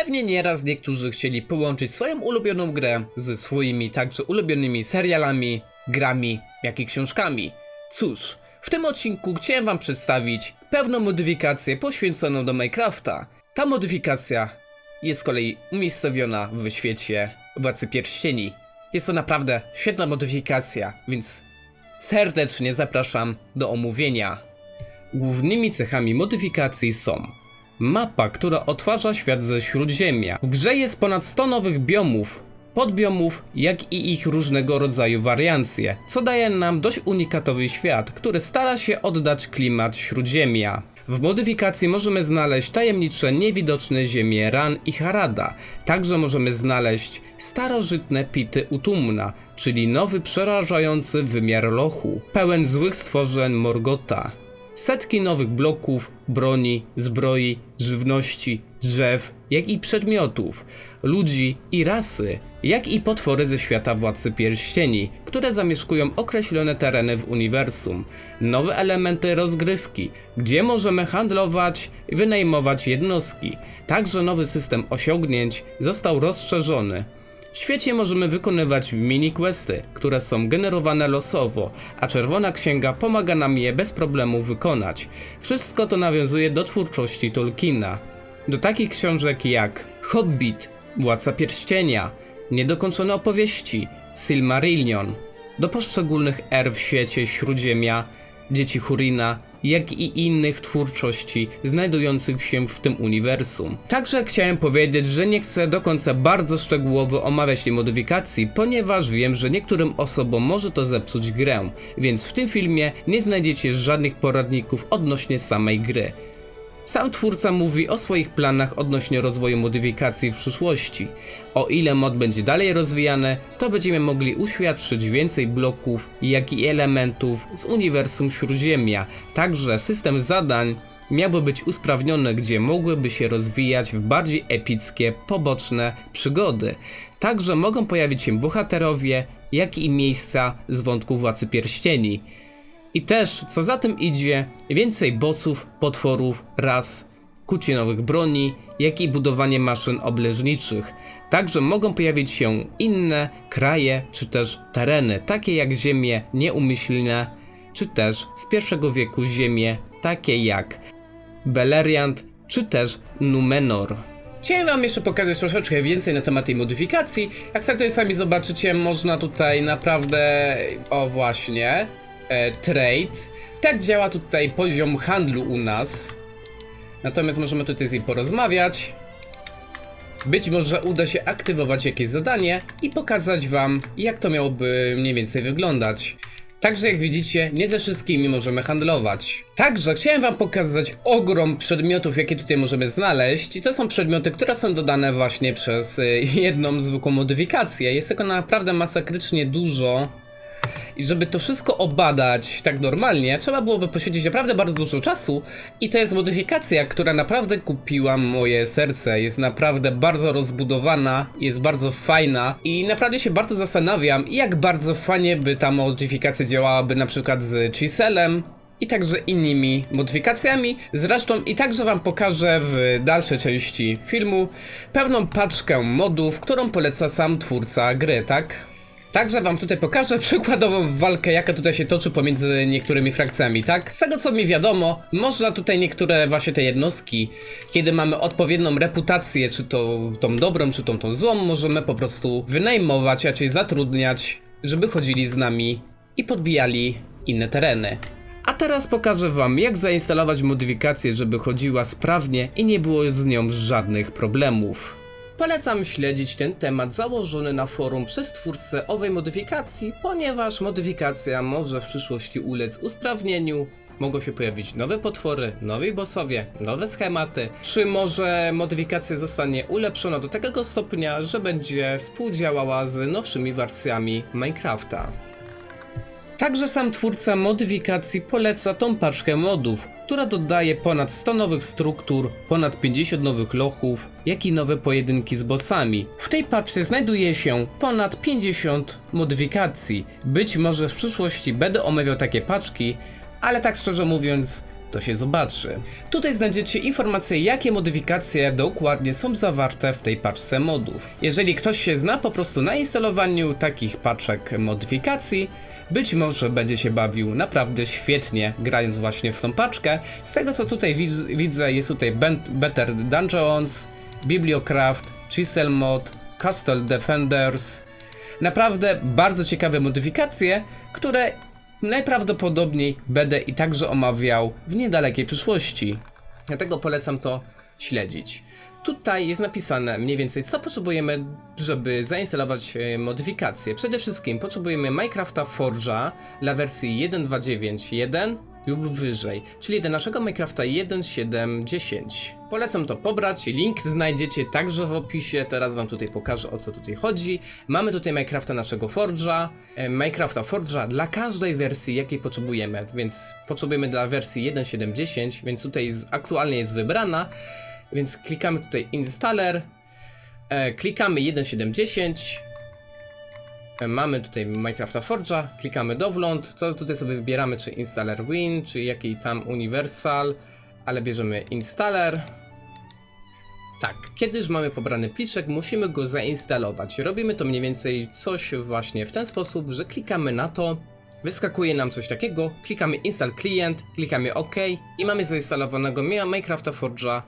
Pewnie nieraz niektórzy chcieli połączyć swoją ulubioną grę ze swoimi także ulubionymi serialami, grami, jak i książkami. Cóż, w tym odcinku chciałem wam przedstawić pewną modyfikację poświęconą do Minecrafta. Ta modyfikacja jest z kolei umiejscowiona w świecie Władcy Pierścieni. Jest to naprawdę świetna modyfikacja, więc serdecznie zapraszam do omówienia. Głównymi cechami modyfikacji są mapa, która odtwarza świat ze Śródziemia. W grze jest ponad 100 nowych biomów, podbiomów, jak i ich różnego rodzaju wariancje, co daje nam dość unikatowy świat, który stara się oddać klimat Śródziemia. W modyfikacji możemy znaleźć tajemnicze, niewidoczne ziemie Ran i Harada. Także możemy znaleźć starożytne pity Utumna, czyli nowy przerażający wymiar lochu, pełen złych stworzeń Morgota. Setki nowych bloków, broni, zbroi, żywności, drzew, jak i przedmiotów, ludzi i rasy, jak i potwory ze świata Władcy Pierścieni, które zamieszkują określone tereny w uniwersum. Nowe elementy rozgrywki, gdzie możemy handlować i wynajmować jednostki. Także nowy system osiągnięć został rozszerzony. W świecie możemy wykonywać mini-questy, które są generowane losowo, a Czerwona Księga pomaga nam je bez problemu wykonać. Wszystko to nawiązuje do twórczości Tolkiena. Do takich książek jak Hobbit, Władca Pierścienia, Niedokończone opowieści, Silmarillion, do poszczególnych er w świecie Śródziemia, Dzieci Hurina, jak i innych twórczości znajdujących się w tym uniwersum. Także chciałem powiedzieć, że nie chcę do końca bardzo szczegółowo omawiać tej modyfikacji, ponieważ wiem, że niektórym osobom może to zepsuć grę, więc w tym filmie nie znajdziecie żadnych poradników odnośnie samej gry. Sam twórca mówi o swoich planach odnośnie rozwoju modyfikacji w przyszłości. O ile mod będzie dalej rozwijany, to będziemy mogli uświadczyć więcej bloków, jak i elementów z uniwersum Śródziemia. Także system zadań miałby być usprawniony, gdzie mogłyby się rozwijać w bardziej epickie, poboczne przygody. Także mogą pojawić się bohaterowie, jak i miejsca z wątku Władcy Pierścieni. I też, co za tym idzie, więcej bossów, potworów, ras, kucie nowych broni, jak i budowanie maszyn obleżniczych. Także mogą pojawić się inne kraje, czy też tereny, takie jak ziemie nieumyślne, czy też z pierwszego wieku ziemie, takie jak Beleriand, czy też Numenor. Chciałem wam jeszcze pokazać troszeczkę więcej na temat tej modyfikacji. Jak sobie sami zobaczycie, można tutaj naprawdę, o właśnie, e, trade. Tak działa tutaj poziom handlu u nas. Natomiast możemy tutaj z nim porozmawiać. Być może uda się aktywować jakieś zadanie i pokazać wam, jak to miałoby mniej więcej wyglądać. Także jak widzicie, nie ze wszystkimi możemy handlować. Także chciałem wam pokazać ogrom przedmiotów, jakie tutaj możemy znaleźć. I to są przedmioty, które są dodane właśnie przez y, jedną zwykłą modyfikację. Jest tego naprawdę masakrycznie dużo. I żeby to wszystko obadać tak normalnie, trzeba byłoby poświęcić naprawdę bardzo dużo czasu. I to jest modyfikacja, która naprawdę kupiła moje serce. Jest naprawdę bardzo rozbudowana, jest bardzo fajna i naprawdę się bardzo zastanawiam, jak bardzo fajnie by ta modyfikacja działałaby na przykład z Chiselem, i także innymi modyfikacjami. Zresztą i także wam pokażę w dalszej części filmu pewną paczkę modów, którą poleca sam twórca gry, tak? Także wam tutaj pokażę przykładową walkę, jaka tutaj się toczy pomiędzy niektórymi frakcjami, tak? Z tego co mi wiadomo, można tutaj niektóre właśnie te jednostki, kiedy mamy odpowiednią reputację, czy to tą dobrą, czy tą tą złą, możemy po prostu wynajmować, raczej zatrudniać, żeby chodzili z nami i podbijali inne tereny. A teraz pokażę wam jak zainstalować modyfikację, żeby chodziła sprawnie i nie było z nią żadnych problemów. Polecam śledzić ten temat założony na forum przez twórcę owej modyfikacji, ponieważ modyfikacja może w przyszłości ulec usprawnieniu, mogą się pojawić nowe potwory, nowi bossowie, nowe schematy, czy może modyfikacja zostanie ulepszona do takiego stopnia, że będzie współdziałała z nowszymi wersjami Minecrafta. Także sam twórca modyfikacji poleca tą paczkę modów, która dodaje ponad 100 nowych struktur, ponad 50 nowych lochów, jak i nowe pojedynki z bossami. W tej paczce znajduje się ponad 50 modyfikacji. Być może w przyszłości będę omawiał takie paczki, ale tak szczerze mówiąc, to się zobaczy. Tutaj znajdziecie informacje, jakie modyfikacje dokładnie są zawarte w tej paczce modów. Jeżeli ktoś się zna po prostu na instalowaniu takich paczek modyfikacji, być może będzie się bawił naprawdę świetnie, grając właśnie w tą paczkę. Z tego co tutaj widz- widzę, jest tutaj Ben- Better Dungeons, Bibliocraft, Chisel Mod, Castle Defenders. Naprawdę bardzo ciekawe modyfikacje, które najprawdopodobniej będę i także omawiał w niedalekiej przyszłości. Dlatego polecam to śledzić. Tutaj jest napisane mniej więcej, co potrzebujemy, żeby zainstalować e, modyfikacje. Przede wszystkim potrzebujemy Minecrafta Forge'a dla wersji 1.291 lub wyżej, czyli do naszego Minecrafta 1.7.10. Polecam to pobrać, link znajdziecie także w opisie, teraz wam tutaj pokażę o co tutaj chodzi. Mamy tutaj Minecrafta naszego Forge'a, e, Minecrafta Forge'a dla każdej wersji jakiej potrzebujemy, więc potrzebujemy dla wersji 1.7.10, więc tutaj aktualnie jest wybrana, więc klikamy tutaj installer, e, klikamy 1.7.10, e, mamy tutaj Minecrafta Forge'a, klikamy dowląd, to tutaj sobie wybieramy? Czy installer win, czy jaki tam universal, ale bierzemy installer. Tak, kiedy już mamy pobrany pliczek, musimy go zainstalować. Robimy to mniej więcej coś właśnie w ten sposób, że klikamy na to, wyskakuje nam coś takiego, klikamy install client, klikamy OK i mamy zainstalowanego Mi- Minecrafta Forge'a.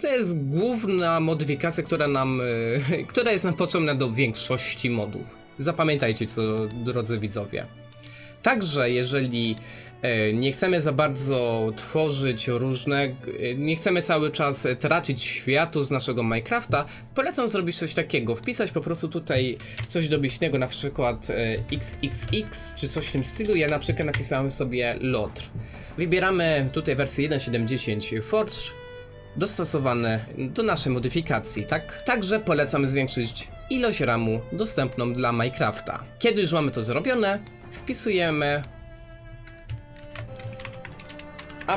To jest główna modyfikacja, która nam, e, która jest nam potrzebna do większości modów. Zapamiętajcie co, drodzy widzowie. Także jeżeli nie chcemy za bardzo tworzyć różne, e, nie chcemy cały czas e, tracić światu z naszego Minecrafta, polecam zrobić coś takiego, wpisać po prostu tutaj coś dobitnego, na przykład e, XXX czy coś w tym stylu, ja na przykład napisałem sobie LOTR. Wybieramy tutaj wersję 1.7.10 Forge, dostosowane do naszej modyfikacji, tak? Także polecam zwiększyć ilość RAMu dostępną dla Minecrafta. Kiedy już mamy to zrobione, wpisujemy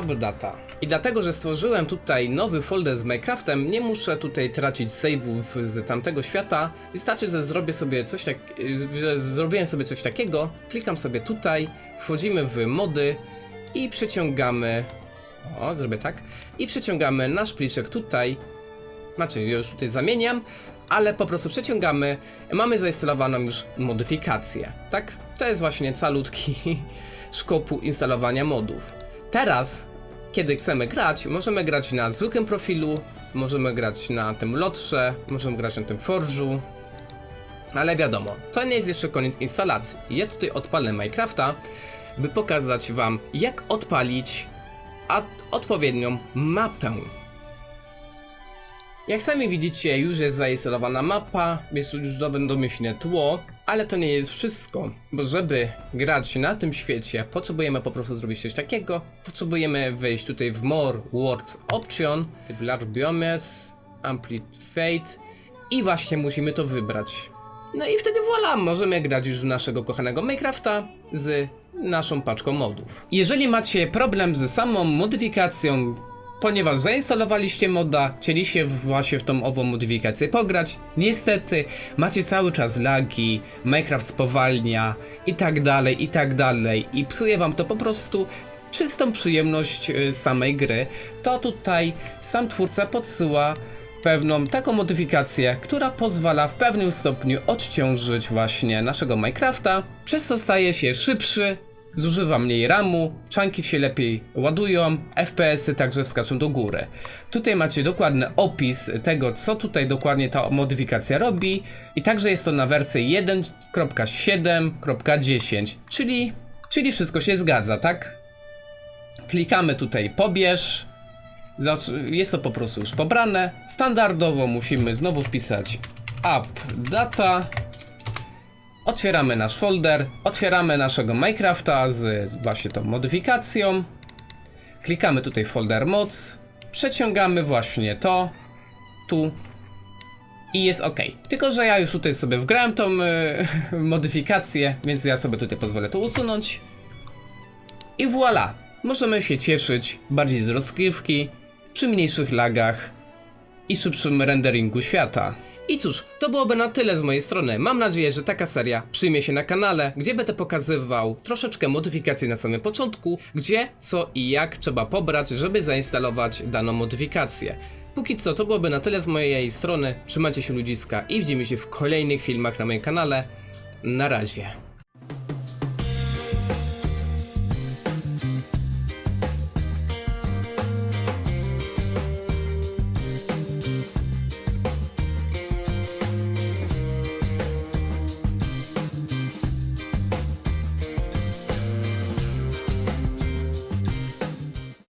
updata. I dlatego, że stworzyłem tutaj nowy folder z Minecraftem, nie muszę tutaj tracić save'ów z tamtego świata. Wystarczy, że zrobię sobie coś tak, że zrobiłem sobie coś takiego, klikam sobie tutaj, wchodzimy w mody i przeciągamy o, zrobię tak. I przeciągamy nasz pliczek tutaj. Znaczy, już tutaj zamieniam, ale po prostu przeciągamy. Mamy zainstalowaną już modyfikację, tak? To jest właśnie calutki szkopu instalowania modów. Teraz, kiedy chcemy grać, możemy grać na zwykłym profilu, możemy grać na tym lotrze, możemy grać na tym forżu. Ale wiadomo, to nie jest jeszcze koniec instalacji. Ja tutaj odpalę Minecrafta, by pokazać wam, jak odpalić odpowiednią mapę. Jak sami widzicie, już jest zainstalowana mapa, jest już domyślne tło, ale to nie jest wszystko, bo żeby grać na tym świecie, potrzebujemy po prostu zrobić coś takiego. Potrzebujemy wejść tutaj w More Words Option, typ Large Biomes, Amplified i właśnie musimy to wybrać. No i wtedy voilà, możemy grać już w naszego kochanego Minecrafta z naszą paczką modów. Jeżeli macie problem z samą modyfikacją, ponieważ zainstalowaliście moda, chcieliście właśnie w tą ową modyfikację pograć, niestety macie cały czas lagi, Minecraft spowalnia i tak dalej, i tak dalej. I psuje wam to po prostu czystą przyjemność y, samej gry, to tutaj sam twórca podsyła pewną taką modyfikację, która pozwala w pewnym stopniu odciążyć właśnie naszego Minecrafta, przez co staje się szybszy, zużywa mniej RAMu, czanki się lepiej ładują, FPS-y także wskaczą do góry. Tutaj macie dokładny opis tego, co tutaj dokładnie ta modyfikacja robi i także jest to na wersji 1.7.10, czyli, czyli wszystko się zgadza, tak? Klikamy tutaj pobierz, Jest to po prostu już pobrane. Standardowo musimy znowu wpisać app data. Otwieramy nasz folder, otwieramy naszego Minecrafta z właśnie tą modyfikacją. Klikamy tutaj folder mods, przeciągamy właśnie to, tu i jest ok. Tylko, że ja już tutaj sobie wgrałem tą y, modyfikację, więc ja sobie tutaj pozwolę to usunąć. I voilà! Możemy się cieszyć bardziej z rozgrywki, przy mniejszych lagach i szybszym renderingu świata. I cóż, to byłoby na tyle z mojej strony. Mam nadzieję, że taka seria przyjmie się na kanale, gdzie będę pokazywał troszeczkę modyfikacji na samym początku, gdzie, co i jak trzeba pobrać, żeby zainstalować daną modyfikację. Póki co, to byłoby na tyle z mojej strony. Trzymajcie się ludziska i widzimy się w kolejnych filmach na moim kanale. Na razie.